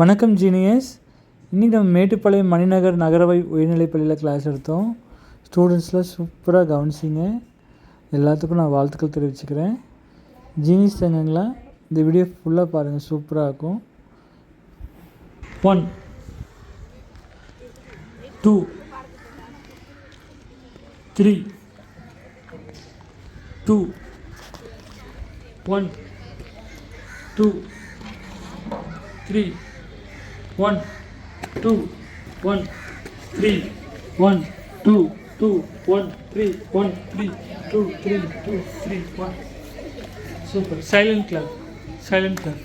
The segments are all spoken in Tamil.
வணக்கம் ஜீனியஸ் இன்றைக்கி நம்ம மேட்டுப்பாளையம் மணிநகர் நகரவை உயர்நிலைப்பள்ளியில் கிளாஸ் எடுத்தோம். ஸ்டூடெண்ட்ஸ்லாம் சூப்பராக கவனிச்சிங்க. எல்லாத்துக்கும் நான் வாழ்த்துக்கள் தெரிவிச்சுக்கிறேன். ஜீனியஸ் தங்கங்களா இந்த வீடியோ ஃபுல்லாக பாருங்கள் சூப்பராக இருக்கும். One two three two one two three one two one three one two two one three one three two three two three one super silent club silent club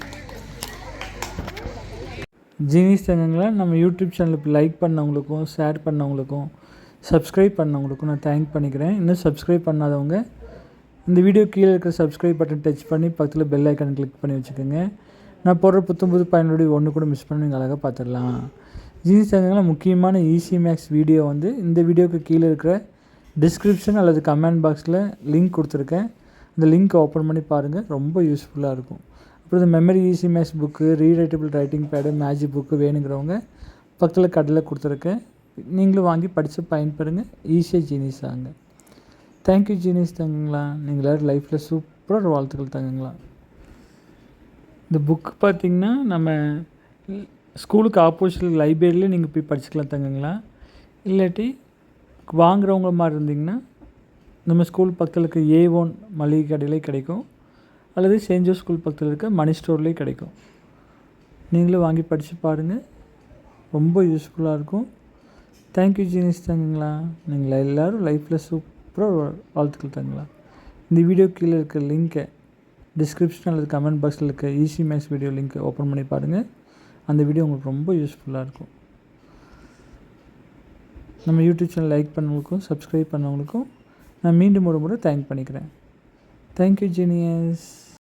genius தங்கங்களை நம்ம யூடியூப் சேனலுக்கு லைக் பண்ணவங்களுக்கும் ஷேர் பண்ணவங்களுக்கும் சப்ஸ்கிரைப் பண்ணவங்களுக்கும் நான் தேங்க் பண்ணிக்கிறேன். இன்னும் சப்ஸ்கிரைப் பண்ணாதவங்க இந்த வீடியோ கீழே இருக்கிற சப்ஸ்கிரைப் பட்டன் டச் பண்ணி பக்கத்தில் பெல் ஐக்கான் கிளிக் பண்ணி வச்சுக்கோங்க. நான் போடுற புத்தம் புது பயனுடைய ஒன்று கூட மிஸ் பண்ணி நீங்கள் அழகாக பார்த்துடலாம் ஜீனிஸ் தங்கங்களை முக்கியமான ஈஸி மேக்ஸ் வீடியோ வந்து இந்த வீடியோக்கு கீழே இருக்கிற டிஸ்கிரிப்ஷன் அல்லது கமெண்ட் பாக்ஸில் லிங்க் கொடுத்துருக்கேன். அந்த லிங்க்கை ஓப்பன் பண்ணி பாருங்கள் ரொம்ப யூஸ்ஃபுல்லாக இருக்கும். அப்புறம் இந்த memory easy max book rewritable writing pad magic book வேணுங்கிறவங்க பக்கத்தில் கடையில் கொடுத்துருக்கேன். நீங்களும் வாங்கி படித்து பயன்பெறுங்க. ஈஸியாக ஜீனிஸ் ஆகுங்க தேங்க்யூ ஜீனிஸ் தங்குங்களா. நீங்கள் எல்லோரும் லைஃப்பில் சூப்பராக ஒரு வாழ்த்துக்கள் தங்குங்களா. இந்த புக்கு பார்த்திங்கன்னா நம்ம ஸ்கூலுக்கு ஆப்போசிட் லைப்ரரியிலே நீங்கள் போய் படிச்சுக்கலாம் தங்குங்களா? இல்லாட்டி வாங்குறவங்க மாதிரி இருந்தீங்கன்னா நம்ம ஸ்கூல் பக்கத்தில் இருக்க ஏ ஒன் மளிகை கடையிலே கிடைக்கும். அல்லது சென்ட் ஜோஸ் ஸ்கூல் பக்கத்தில் இருக்க மணி ஸ்டோர்லேயும் கிடைக்கும். நீங்களும் வாங்கி படித்து பாருங்கள் ரொம்ப யூஸ்ஃபுல்லாக இருக்கும். தேங்க்யூ ஜீனிஸ் தங்குங்களா. நீங்கள் எல்லோரும் லைஃப்பில் சூப்பராக வாழ்த்துக்கள் தங்குங்களா. இந்த வீடியோ கீழே இருக்க லிங்க்கை டிஸ்கிரிப்ஷன் அல்லது கமெண்ட் பாக்ஸில் இருக்க ஈஸி மேக்ஸ் வீடியோ லிங்க்கை ஓப்பன் பண்ணி பாருங்கள் அந்த வீடியோ உங்களுக்கு ரொம்ப யூஸ்ஃபுல்லாக இருக்கும். நம்ம யூடியூப் சேனல் லைக் பண்ணவங்களுக்கும் சப்ஸ்கிரைப் பண்ணவங்களுக்கும் நான் மீண்டும் ஒரு முறை தேங்க் பண்ணிக்கிறேன். Thank you genius